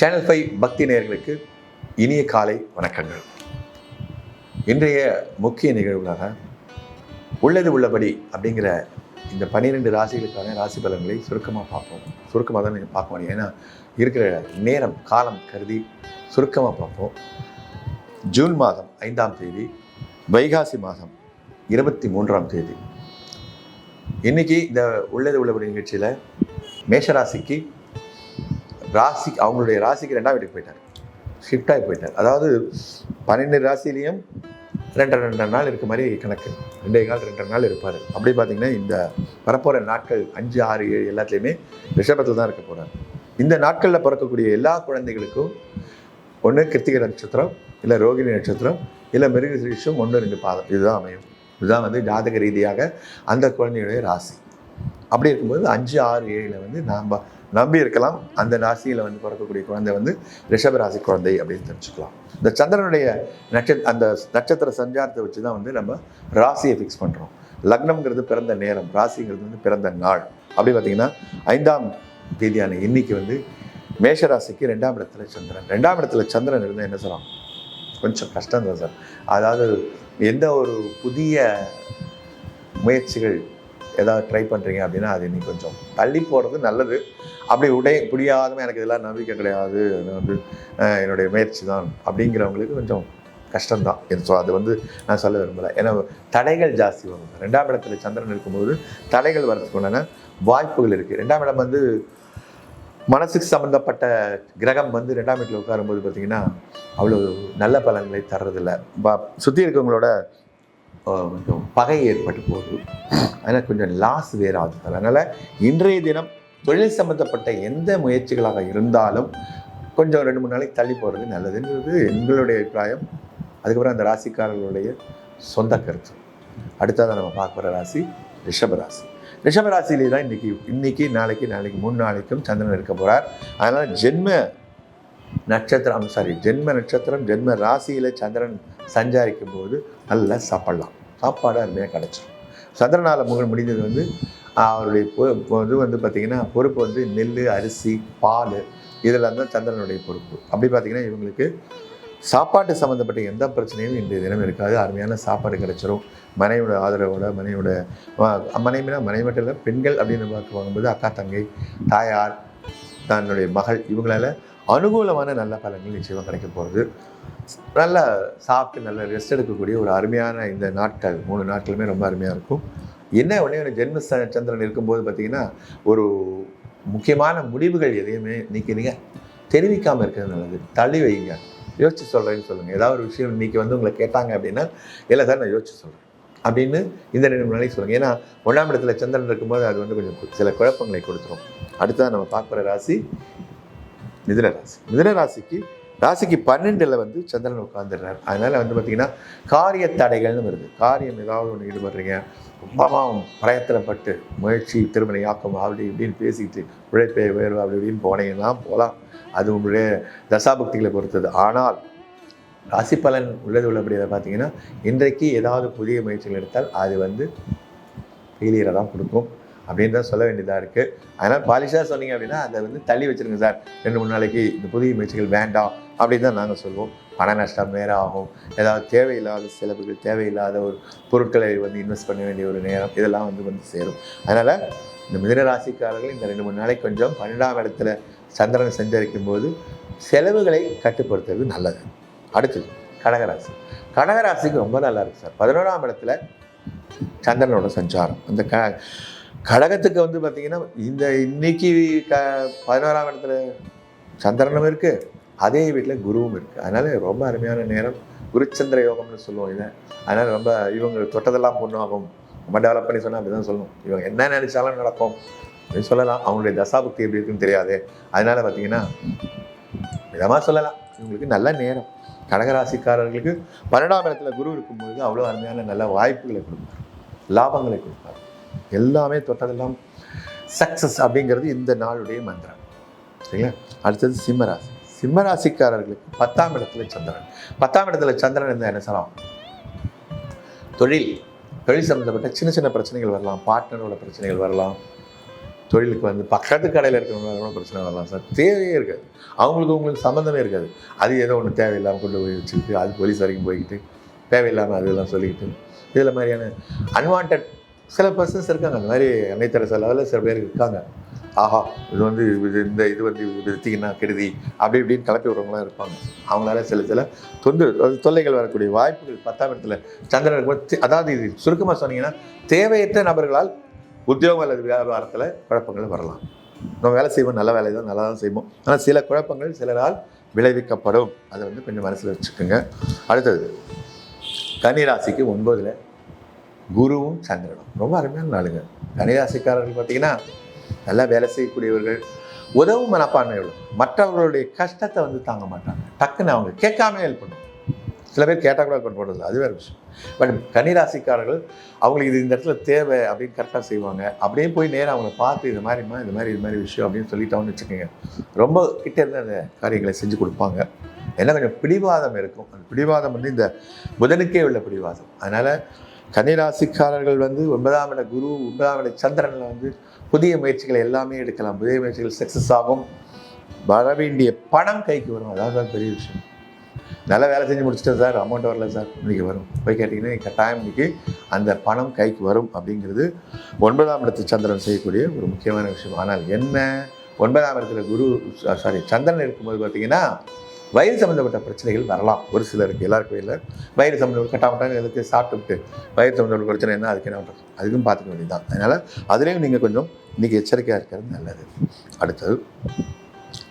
Channel five பக்தி நேயர்களுக்கு இனிய காலை வணக்கங்கள். இன்றைய முக்கிய நிகழ்வுகளாக உள்ளது உள்ளபடி அப்படிங்கிற இந்த பன்னிரெண்டு ராசிகளுக்கான ராசி பலன்களை சுருக்கமாக பார்ப்போம். சுருக்கமாக தான் நீங்கள் பார்க்க முடியும். ஏன்னா இருக்கிற நேரம் காலம் கருதி சுருக்கமாக பார்ப்போம். ஜூன் மாதம் ஐந்தாம் தேதி வைகாசி மாதம் இருபத்தி மூன்றாம் தேதி. இன்னைக்கு இந்த உள்ளது உள்ளபடி நிகழ்ச்சியில் மேஷராசிக்கு ராசி அவங்களுடைய ராசிக்கு ரெண்டாம் வீட்டுக்கு போயிட்டார். ஷிஃப்ட் ஆகி போயிட்டார். அதாவது பன்னெண்டு ராசிலையும் ரெண்டரை ரெண்டரை நாள் இருக்க மாதிரி கணக்கு. ரெண்டே கால் ரெண்டரை நாள் இருப்பார். அப்படி பார்த்தீங்கன்னா இந்த வரப்போகிற நாட்கள் அஞ்சு ஆறு ஏழு எல்லாத்துலேயுமே ரிஷபத்தில் தான் இருக்க போகிறார் இந்த நாட்களில் பிறக்கக்கூடிய எல்லா குழந்தைகளுக்கும் ஒன்று கிருத்திகை நட்சத்திரம் இல்லை ரோகிணி நட்சத்திரம் இல்லை மிருகசீஷம் ஒன்று ரெண்டு பாதம். இதுதான் அமையும். இதுதான் வந்து ஜாதக ரீதியாக அந்த குழந்தையுடைய ராசி. அப்படி இருக்கும்போது அஞ்சு ஆறு ஏழில் வந்து நாம் நம்பி இருக்கலாம். அந்த ராசியில் வந்து பிறக்கக்கூடிய குழந்தை வந்து ரிஷப ராசி குழந்தை அப்படின்னு தெரிஞ்சுக்கலாம். இந்த சந்திரனுடைய நட்சத்திர அந்த நட்சத்திர சஞ்சாரத்தை வச்சு தான் வந்து நம்ம ராசியை ஃபிக்ஸ் பண்ணுறோம் லக்னம்ங்கிறது பிறந்த நேரம் ராசிங்கிறது வந்து பிறந்த நாள். அப்படி பார்த்தீங்கன்னா ஐந்தாம் தேதியான இன்னைக்கு வந்து மேஷ ராசிக்கு ரெண்டாம் இடத்துல சந்திரன். ரெண்டாம் இடத்துல சந்திரன் இருந்தால் என்ன சொல்லலாம் கொஞ்சம் கஷ்டம் தான் சார். அதாவது எந்த ஒரு புதிய முயற்சிகள் ஏதாவது ட்ரை பண்ணுறீங்க அப்படின்னா அது இன்னைக்கு கொஞ்சம் தள்ளி போகிறது நல்லது. அப்படி உடைய புரியாதவன் எனக்கு இதெல்லாம் நம்பிக்கை கிடையாது. அது வந்து என்னுடைய முயற்சி தான் அப்படிங்கிறவங்களுக்கு கொஞ்சம் கஷ்டம்தான். ஸோ அது வந்து நான் சொல்ல விரும்பலை. ஏன்னா தடைகள் ஜாஸ்தி வரும். ரெண்டாம் இடத்துல சந்திரன் இருக்கும்போது தடைகள் வரதுக்கு உண்டான வாய்ப்புகள் இருக்குது ரெண்டாம் இடம் வந்து மனசுக்கு சம்மந்தப்பட்ட கிரகம் வந்து ரெண்டாம் வீட்டில் உட்காரும்போது பார்த்திங்கன்னா அவ்வளோ நல்ல பலன்களை தர்றதில்ல. சுற்றி இருக்கவங்களோட கொஞ்சம் பகை ஏற்பட்டு போகுது. அதனால் கொஞ்சம் லாஸ் வேறு ஆகுது அதனால் இன்றைய தினம் தொழில் சம்மந்தப்பட்ட எந்த முயற்சிகளாக இருந்தாலும் கொஞ்சம் ரெண்டு மூணு நாளைக்கு தள்ளி போகிறது நல்லதுங்கிறது எங்களுடைய அபிப்பிராயம். அதுக்கப்புறம் அந்த ராசிக்காரர்களுடைய சொந்த கருத்து. அடுத்ததாக நம்ம பார்க்குற ராசி ரிஷப ராசி. ரிஷப ராசியிலே தான் இன்னைக்கு இன்னைக்கு நாளைக்கு நாளைக்கு மூணு நாளைக்கும் சந்திரன் இருக்க போகிறார் அதனால் ஜென்ம நட்சத்திரம் சாரி ஜென்ம நட்சத்திரம் ஜென்ம ராசியில் சந்திரன் சஞ்சாரிக்கும் போது நல்லா சாப்பிடலாம். சாப்பாடு அருமையாக கிடச்சிடும் சந்திரனால் முக முடிந்தது வந்து அவருடைய பொ- பொ- இது வந்து பார்த்திங்கன்னா பொறுப்பு வந்து நெல் அரிசி பால் இதெல்லாம் தான் சந்திரனுடைய பொறுப்பு. அப்படி பார்த்திங்கன்னா இவங்களுக்கு சாப்பாட்டு சம்மந்தப்பட்ட எந்த பிரச்சனையும் இன்றைய தினம் இருக்காது. அருமையான சாப்பாடு கிடைச்சிரும். மனைவியோட ஆதரவோட மனைவியோட மனைவினா மனைவி மட்டும் இல்லை பெண்கள் அப்படின்னு பார்க்க வாங்கும்போது அக்கா தங்கை தாயார் தன்னுடைய மகள் இவங்களால அனுகூலமான நல்ல பலன்கள் நிச்சயமாக கிடைக்க போகிறது நல்லா சாப்பிட்டு நல்ல ரெஸ்ட் எடுக்கக்கூடிய ஒரு அருமையான இந்த நாட்கள் மூணு நாட்களுமே ரொம்ப அருமையாக இருக்கும். என்ன உடனே ஒரு ஜென்ம ச- சந்திரன் இருக்கும்போது பார்த்தீங்கன்னா ஒரு முக்கியமான முடிவுகள் எதையுமே நீக்கிறீங்க தெரிவிக்காமல் இருக்கிறது நல்லது. தள்ளி வைங்க. யோசிச்சு சொல்கிறேன்னு சொல்லுங்கள் ஏதாவது ஒரு விஷயம் இன்றைக்கி வந்து உங்களை கேட்டாங்க அப்படின்னா இல்லை சார் நான் யோசிச்சு சொல்கிறேன் அப்படின்னு இந்த ரெண்டு மூணு நாளைக்கு சொல்லுங்கள் ஏன்னா ஒன்றாம் இடத்துல சந்திரன் இருக்கும்போது அது வந்து கொஞ்சம் சில குழப்பங்களை கொடுத்துரும். அடுத்ததான் நம்ம பார்க்குற ராசி மிதுன ராசி. மிதுன ராசிக்கு ராசிக்கு பன்னெண்டில் வந்து சந்திரன் உட்காந்துடுறார் அதனால் வந்து பார்த்திங்கன்னா காரிய தடைகள்னு வருது. காரியம் ஏதாவது ஒன்று ஈடுபடுறீங்க. ரொம்பவும் பிரயத்தனப்பட்டு முயற்சி திருமணையாக்கம் அப்படி இப்படின்னு பேசிக்கிட்டு உழைப்பை உயர்வு அப்படி இப்படின்னு போனீங்கன்னா போகலாம். அது உங்களுடைய தசாபக்திகளை பொறுத்தது. ஆனால் ராசி பலன் உள்ளது உள்ளபடியாக பார்த்தீங்கன்னா இன்றைக்கு ஏதாவது புதிய முயற்சிகள் எடுத்தால் அது வந்து ஃபெயிலியரை தான் கொடுக்கும். அப்படின்னு தான் சொல்ல வேண்டியதாக இருக்குது அதனால் பாலிஷாக சொன்னீங்க அப்படின்னா அதை வந்து தள்ளி வச்சுருங்க சார். ரெண்டு மூணு நாளைக்கு இந்த புதிய முயற்சிகள் வேண்டாம். அப்படின்னு தான் நாங்கள் சொல்லுவோம் பண நஷ்டம் நேரம் ஆகும் ஏதாவது தேவையில்லாத செலவுகள் தேவையில்லாத ஒரு பொருட்களை வந்து இன்வெஸ்ட் பண்ண வேண்டிய ஒரு நேரம் இதெல்லாம் வந்து வந்து சேரும். அதனால் இந்த மிதுன ராசிக்காரர்கள் இந்த ரெண்டு மூணு நாளைக்கு கொஞ்சம் பன்னெண்டாம் இடத்துல சந்திரன் சஞ்சரிக்கும் போது செலவுகளை கட்டுப்படுத்துறது நல்லது. அடுத்தது கடகராசி. கடகராசிக்கு ரொம்ப நல்லா இருக்கு சார். பதினோராம் இடத்துல சந்திரனோட சஞ்சாரம். அந்த க கடகத்துக்கு வந்து பார்த்திங்கன்னா இந்த இன்னைக்கு க பதினோராம் இடத்துல சந்திரனும் இருக்குது அதே வீட்டில் குருவும் இருக்குது அதனால ரொம்ப அருமையான நேரம். குருச்சந்திர யோகம்னு சொல்லுவோம் இதை. அதனால் ரொம்ப இவங்க தொட்டதெல்லாம் பொண்ணாகும் ரொம்ப டெவலப் பண்ணி சொன்னால் அப்படி தான் சொல்லணும். இவங்க என்ன நினச்சாலும் நடக்கும். அப்படின்னு சொல்லலாம். அவங்களுடைய தசாபக்தி எப்படி இருக்குன்னு தெரியாது. அதனால் பார்த்தீங்கன்னா விதமாக சொல்லலாம். இவங்களுக்கு நல்ல நேரம். கடகராசிக்காரர்களுக்கு பன்னெண்டாம் இடத்துல குரு இருக்கும்போது அவ்வளோ அருமையான நல்ல வாய்ப்புகளை கொடுப்பார். லாபங்களை கொடுப்பார். எல்லாமே தொட்டதெல்லாம் சக்ஸஸ் அப்படிங்கிறது இந்த நாளுடைய மந்திரம். சரிங்களா? அடுத்தது சிம்மராசி சிம்மராசிக்காரர்களுக்கு பத்தாம் இடத்துல சந்திரன். பத்தாம் இடத்துல சந்திரன் இருந்தால் என்ன சொல்லலாம் தொழில். தொழில் சம்மந்தப்பட்ட சின்ன சின்ன பிரச்சனைகள் வரலாம். பார்ட்னரோட பிரச்சனைகள் வரலாம். தொழிலுக்கு வந்து பக்கத்து கடையில் இருக்கிறவங்களோட பிரச்சனை வரலாம் சார். தேவையே இருக்காது. அவங்களுக்கு உங்களுக்கு சம்மந்தமே இருக்காது. அது ஏதோ ஒன்று தேவையில்லாமல் கொண்டு போய் வச்சுக்கிட்டு அது போலீஸ் வரைக்கும் போய்கிட்டு தேவையில்லாமல் அதெல்லாம் சொல்லிக்கிட்டு இதில் மாதிரியான அன்வான்ட் சில பர்சன்ஸ் இருக்காங்க. அந்த மாதிரி அன்னைத்தரச லெவலில் சில பேர் இருக்காங்க. ஆஹா இது வந்து இது இந்த இது வந்து இது கெடுதி அப்படி இப்படின்னு கலப்பி விடுறவங்களாம் இருப்பாங்க. அவங்களால சில சில தொந்து தொல்லைகள் வரக்கூடிய வாய்ப்புகள் பத்தாம் இடத்துல சந்திரன் இருக்கும்போது அதாவது இது சுருக்கமாக சொன்னீங்கன்னா தேவையற்ற நபர்களால் உத்தியோகம் அல்லது வியாபாரத்தில் குழப்பங்கள் வரலாம். நம்ம வேலை செய்வோம் நல்ல வேலை தான் நல்லா தான் செய்வோம். ஆனால் சில குழப்பங்கள் சிலரால் விளைவிக்கப்படும். அதை வந்து கொஞ்சம் மனசில் வச்சுக்கோங்க. அடுத்தது கன்னிராசிக்கு ஒன்பதில் குருவும் சந்திரனும். ரொம்ப அருமையான நாளுங்க. கன்னிராசிக்காரர்கள் பார்த்தீங்கன்னா நல்லா வேலை செய்யக்கூடியவர்கள் உதவும் மனப்பான்மை உள்ள மற்றவர்களுடைய கஷ்டத்தை வந்து தாங்க மாட்டாங்க. டக்குன்னு அவங்க கேட்காம ஹெல்ப் பண்ணுவாங்க. சில பேர் கேட்டால் கூட ஹெல்ப் பண்ணுறது அது வேறு விஷயம். பட் கன்னிராசிக்காரர்கள் அவங்களுக்கு இது இந்த இடத்துல தேவை அப்படின்னு கரெக்டாக செய்வாங்க. அப்படியே போய் நேராக அவங்கள பார்த்து இது மாதிரிம்மா இது மாதிரி இது மாதிரி விஷயம் அப்படின்னு சொல்லிட்டோம்னு வச்சுக்கோங்க. ரொம்ப கிட்டே இருந்து அந்த காரியங்களை செஞ்சு கொடுப்பாங்க. என்ன கொஞ்சம் பிடிவாதம் இருக்கும். அந்த பிடிவாதம் வந்து இந்த புதனுக்கே உள்ள பிடிவாதம். அதனால் கன்னிராசிக்காரர்கள் வந்து ஒன்பதாம் இட குரு ஒன்பதாம் இட சந்திரனில் வந்து புதிய முயற்சிகள் எல்லாமே எடுக்கலாம். புதிய முயற்சிகள் சக்ஸஸ் ஆகும். வர வேண்டிய பணம் கைக்கு வரும். அதான் தான் பெரிய விஷயம். நல்லா வேலை செஞ்சு முடிச்சிட்டேன் சார். அமௌண்ட் வரல சார். இன்றைக்கி வரும். போய் கேட்டிங்கன்னா கட்டாயம் இன்னைக்கு அந்த பணம் கைக்கு வரும் அப்படிங்கிறது ஒன்பதாம் இடத்து சந்திரன் செய்யக்கூடிய ஒரு முக்கியமான விஷயம். ஆனால் என்ன? ஒன்பதாம் இடத்துல குரு சாரி சந்திரன் இருக்கும்போது பார்த்தீங்கன்னா வயிறு சம்மந்தப்பட்ட பிரச்சனைகள் வரலாம். ஒரு சிலருக்கு எல்லாருக்கும் இல்லை. வயிறு சம்மந்தப்பட்ட கட்டாமட்டாங்க எல்லாத்தையும் சாப்பிட்டுட்டு வயிறு சம்மந்தப்பட்ட பிரச்சனை என்ன அதுக்கு என்ன பண்ணுறது அதுக்கும் பார்த்துக்க வேண்டியதுதான். அதனால் அதுலேயும் நீங்கள் கொஞ்சம் இன்றைக்கி எச்சரிக்கையாக இருக்கிறது நல்லது. அடுத்தது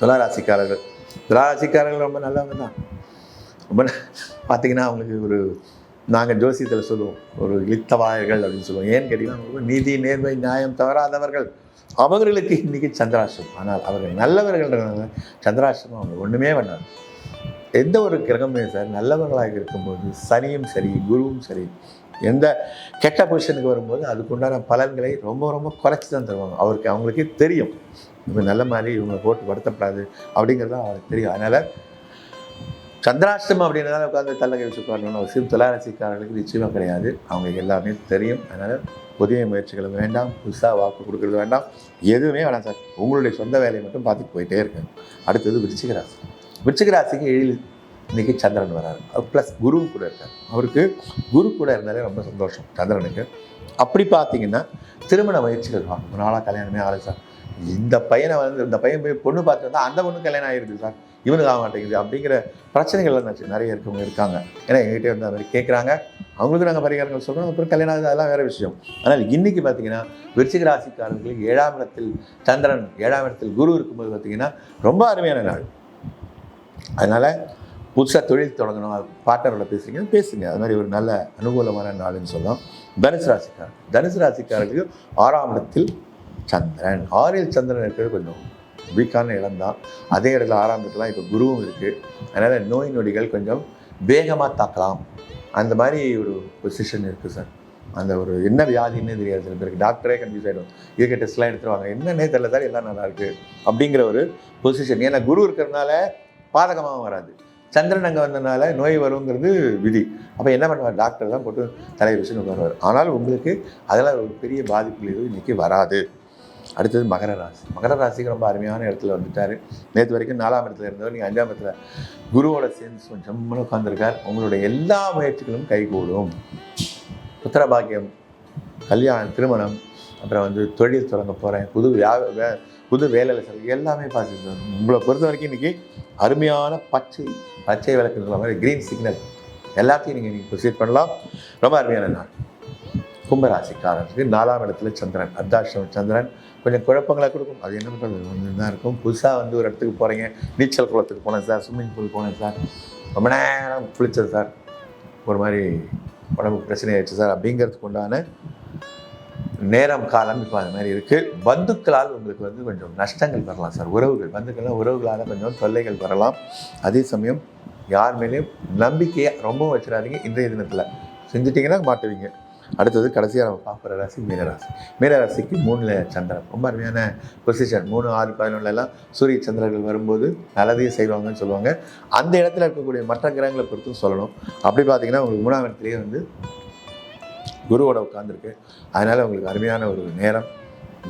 துளாராசிக்காரர்கள். துளாராசிக்காரர்கள் ரொம்ப நல்லவங்க தான். ரொம்ப பார்த்தீங்கன்னா அவங்களுக்கு ஒரு நாங்கள் ஜோசியத்தில் சொல்லுவோம் ஒரு இழித்தவாயர்கள் அப்படின்னு சொல்லுவோம். ஏன்னு கேட்டிங்கன்னா நீதி நேர்மை நியாயம் தவறாதவர்கள். அவர்களுக்கு இன்றைக்கி சந்திராசிரமம். ஆனால் அவர்கள் நல்லவர்கள்ன்றதுனால சந்திராசிரமம் அவங்க ஒன்றுமே பண்ணாது. எந்த ஒரு கிரகமே சார் நல்லவர்களாக இருக்கும்போது சனியும் சரி குருவும் சரி எந்த கெட்ட பொசிஷனுக்கு வரும்போது அதுக்குண்டான பலன்களை ரொம்ப ரொம்ப குறைச்சி தான் தருவாங்க. அவருக்கு அவங்களுக்கே தெரியும். இவங்க நல்ல மாதிரி இவங்களை போட்டு வருத்தப்படாது அப்படிங்கிறது அவருக்கு தெரியும். அதனால் சந்திராஷ்டமம் அப்படின்றதால உட்காந்து தள்ளகை வச்சு உட்காரணும்னு சிறு துளாராசிக்காரர்களுக்கு நிச்சயமாக கிடையாது. அவங்களுக்கு எல்லாமே தெரியும். அதனால் புதிய முயற்சிகளும் வேண்டாம். புதுசாக வாக்கு கொடுக்கறது வேண்டாம். எதுவுமே வேணாம் சார். உங்களுடைய சொந்த வேலையை மட்டும் பார்த்துட்டு போயிட்டே இருக்காங்க அடுத்தது விருச்சிகராசி விருச்சிகராசிக்கு எழில் இன்றைக்கி சந்திரன் வராரு. ப்ளஸ் குரு கூட இருக்கார். அவருக்கு குரு கூட இருந்தாலே ரொம்ப சந்தோஷம். சந்திரனுக்கு. அப்படி பார்த்தீங்கன்னா திருமண முயற்சிகள் ரொம்ப நாளாக கல்யாணமே ஆகலை சார். இந்த பையனை வந்து இந்த பையன் போய் பொண்ணு பார்த்து வந்தால் அந்த பொண்ணு கல்யாணம் ஆகிருக்கு சார். இவனுக்கு ஆக மாட்டேங்குது அப்படிங்கிற பிரச்சனைகள்லாம் நிறைய- நிறைய இருக்கவங்க இருக்காங்க. ஏன்னா எங்ககிட்ட வந்து அது மாதிரி கேட்குறாங்க அவங்களுக்கு நாங்கள் பரிகாரங்கள் சொல்கிறோம் அப்புறம் கல்யாணம் ஆகுது அதெல்லாம் வேறு விஷயம். ஆனால் இன்றைக்கி பார்த்தீங்கன்னா விருச்சிக ராசிக்காரர்களுக்கு ஏழாம் இடத்தில் சந்திரன் ஏழாம் இடத்தில் குரு இருக்கும்போது பார்த்தீங்கன்னா ரொம்ப அருமையான நாள். அதனால் புதுசாக தொழில் தொடங்கணும். பார்ட்னரோட பேசுகிறீங்க பேசுங்க. அது மாதிரி ஒரு நல்ல அனுகூலமான நாள்னு சொல்லலாம். தனுசு ராசிக்காரர் தனுசு ராசிக்காரர்களுக்கு ஆறாம் இடத்தில் சந்திரன். ஆறில் சந்திரன் இருக்கிறது கொஞ்சம் வீக்கான இடம் தான் அதே இடத்துல ஆறாம் இப்போ குருவும் இருக்குது அதனால் நோய் நொடிகள் கொஞ்சம் வேகமாக தாக்கலாம். அந்த மாதிரி ஒரு பொசிஷன் இருக்குது சார் அந்த ஒரு என்ன வியாதின்னு தெரியாது சில பேருக்கு. டாக்டரே கன்ஃபியூஸ் ஆகிடும் இதுக்கு டெஸ்ட்லாம் எடுத்துருவாங்க என்னன்னே தெரியல சார் எல்லாம் நல்லாயிருக்கு அப்படிங்கிற ஒரு பொசிஷன் ஏன்னா குரு இருக்கிறதுனால பாதகமாகவும் வராது. சந்திரன் அங்கே வந்ததுனால நோய் வருங்கிறது விதி. அப்போ என்ன பண்ணுவார்? டாக்டர் தான் போட்டு தலையை வச்சுன்னு உட்காருவார். ஆனால் உங்களுக்கு அதெல்லாம் ஒரு பெரிய பாதிப்புகள் எதுவும் இன்றைக்கி வராது. அடுத்தது மகர ராசி. மகர ராசிக்கு ரொம்ப அருமையான இடத்துல வந்துட்டார். நேற்று வரைக்கும் நாலாம் இடத்துல இருந்தவர் நீங்கள் அஞ்சாம் இடத்துல குருவோட சேர்ந்து கொஞ்சம் உட்காந்துருக்கார் உங்களுடைய எல்லா முயற்சிகளும் கைகூடும். புத்திர பாக்கியம் கல்யாணம் திருமணம் அப்புறம் வந்து தொழில் தொடங்க போகிறேன் புது வியா வே புது வேலையில் சார் எல்லாமே பாசிட்டிவ் உங்களை பொறுத்த வரைக்கும் இன்றைக்கி அருமையான பச்சை பச்சை விளக்குன்ற மாதிரி க்ரீன் சிக்னல் எல்லாத்தையும் நீங்கள் நீங்கள் ப்ரொசீட் பண்ணலாம். ரொம்ப அருமையான நாள். கும்பராசிக்காரருக்கு நாலாம் இடத்துல சந்திரன் அர்த்தாஷ்டம சந்திரன். கொஞ்சம் குழப்பங்களாக கொடுக்கும். அது என்ன பண்ணுறது ஒன்று தான் இருக்கும். புதுசாக வந்து ஒரு இடத்துக்கு போகிறீங்க நீச்சல் குளத்துக்கு போனேன் சார் ஸ்விம்மிங் பூல் போனேன் சார். ரொம்ப நேரம் குளித்தது சார். ஒரு மாதிரி உடம்புக்கு பிரச்சனை ஆயிடுச்சு சார். அப்படிங்கிறதுக்கு உண்டான நேரம் காலம் இப்போ அது மாதிரி இருக்குது பந்துக்களால் உங்களுக்கு வந்து கொஞ்சம் நஷ்டங்கள் வரலாம் சார். உறவுகள் பந்துக்கள்லாம் உறவுகளால் கொஞ்சம் தொல்லைகள் வரலாம். அதே சமயம் யார் மேலேயும் நம்பிக்கையை ரொம்பவும் வச்சிடாதீங்க. இன்றைய தினத்தில். செஞ்சிட்டிங்கன்னா மாட்டுவீங்க. அடுத்தது கடைசியாக நம்ம பார்க்குற ராசி மீனராசி. மீனராசிக்கு மூணில் சந்திரன். ரொம்ப அருமையான பொசிஷன் மூணு ஆறு பதினொன்றுலாம் சூரிய சந்திரர்கள் வரும்போது நல்லதையே செய்வாங்கன்னு சொல்லுவாங்க. அந்த இடத்துல இருக்கக்கூடிய மற்ற கிரகங்களை பொறுத்தும் சொல்லணும். அப்படி பார்த்தீங்கன்னா உங்களுக்கு மூணாம் இடத்துலேயே வந்து குருவோட உட்காந்துருக்கு அதனால் உங்களுக்கு அருமையான ஒரு நேரம்.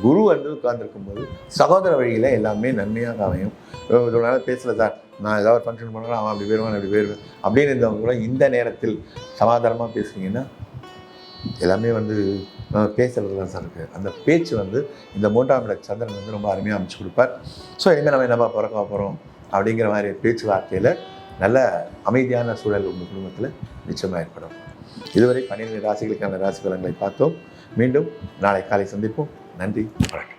குரு வந்து உட்கார்ந்திருக்கும் போது சகோதர வழியில் எல்லாமே நன்மையாக அமையும். இவ்வளோ நேரம் பேசல சார் நான் ஏதாவது ஃபங்க்ஷன் பண்ணுறேன் அவன் அப்படி போயிடுவான் அப்படி போயிடுவேன். அப்படின்னு இருந்தவங்க கூட இந்த நேரத்தில் சமாதானமாக பேசுனீங்கன்னா எல்லாமே வந்து அஹ், தான் சார் இருக்குது அந்த பேச்சு வந்து இந்த மூன்றாம் இட சந்திரன் வந்து ரொம்ப அருமையாக அமைச்சு கொடுப்பார். ஸோ இனிமேல் நம்ம என்னப்பா பிறக்க போகிறோம் அப்படிங்கிற மாதிரி பேச்சுவார்த்தையில் நல்ல அமைதியான சூழல் உங்கள் குடும்பத்தில் நிச்சயமாக ஏற்படும். இதுவரை பன்னிரெண்டு ராசிகளுக்கான ராசி பலன்களை பார்த்தோம். மீண்டும் நாளை காலை சந்திப்போம். நன்றி வணக்கம்.